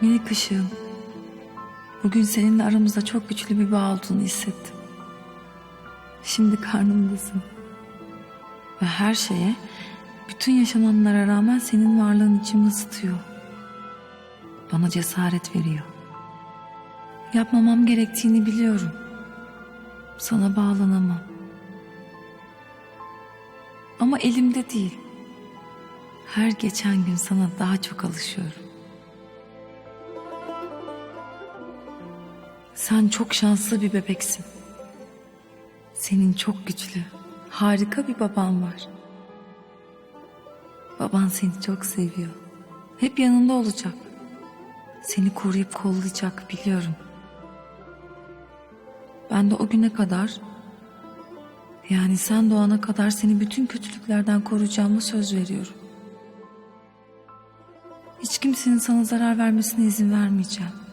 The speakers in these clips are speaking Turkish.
Minik ışığım. Bugün seninle aramızda çok güçlü bir bağ olduğunu hissettim. Şimdi karnımdasın. Ve her şeye, bütün yaşananlara rağmen senin varlığın içimi ısıtıyor. Bana cesaret veriyor. Yapmamam gerektiğini biliyorum. Sana bağlanamam. Ama elimde değil. Her geçen gün sana daha çok alışıyorum. Sen çok şanslı bir bebeksin. Senin çok güçlü, harika bir baban var. Baban seni çok seviyor. Hep yanında olacak. Seni koruyup kollayacak biliyorum. Ben de o güne kadar yani sen doğana kadar seni bütün kötülüklerden koruyacağıma söz veriyorum. Hiç kimsenin sana zarar vermesine izin vermeyeceğim.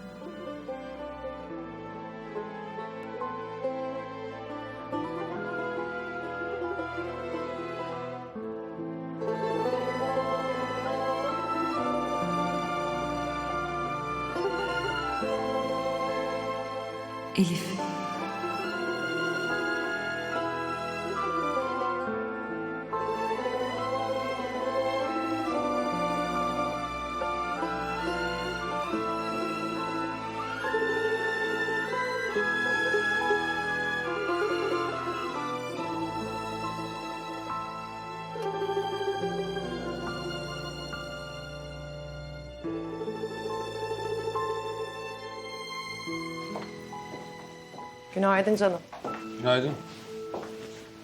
Elif. Günaydın canım. Günaydın.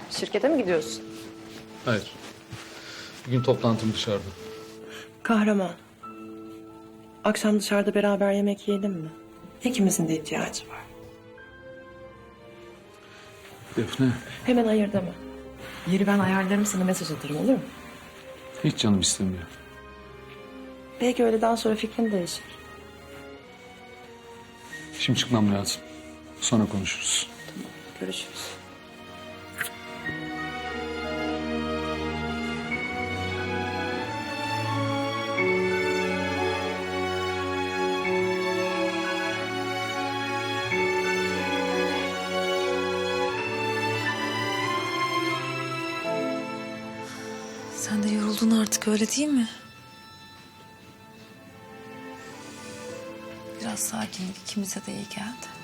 Şirkete mi gidiyorsun? Hayır. Bugün toplantım dışarıda. Kahraman. Akşam dışarıda beraber yemek yiyelim mi? İkimizin de ihtiyacı var. Defne, Hemen ayır deme. Yeri ben ayarlarım sana mesaj atarım olur mu? hiç canım istemiyor. Belki öğleden sonra fikrin değişir. Şimdi çıkmam lazım. Sonra konuşuruz. Görüşürüz. Sen de yoruldun artık öyle değil mi? Biraz sakinlik ikimize de iyi geldi.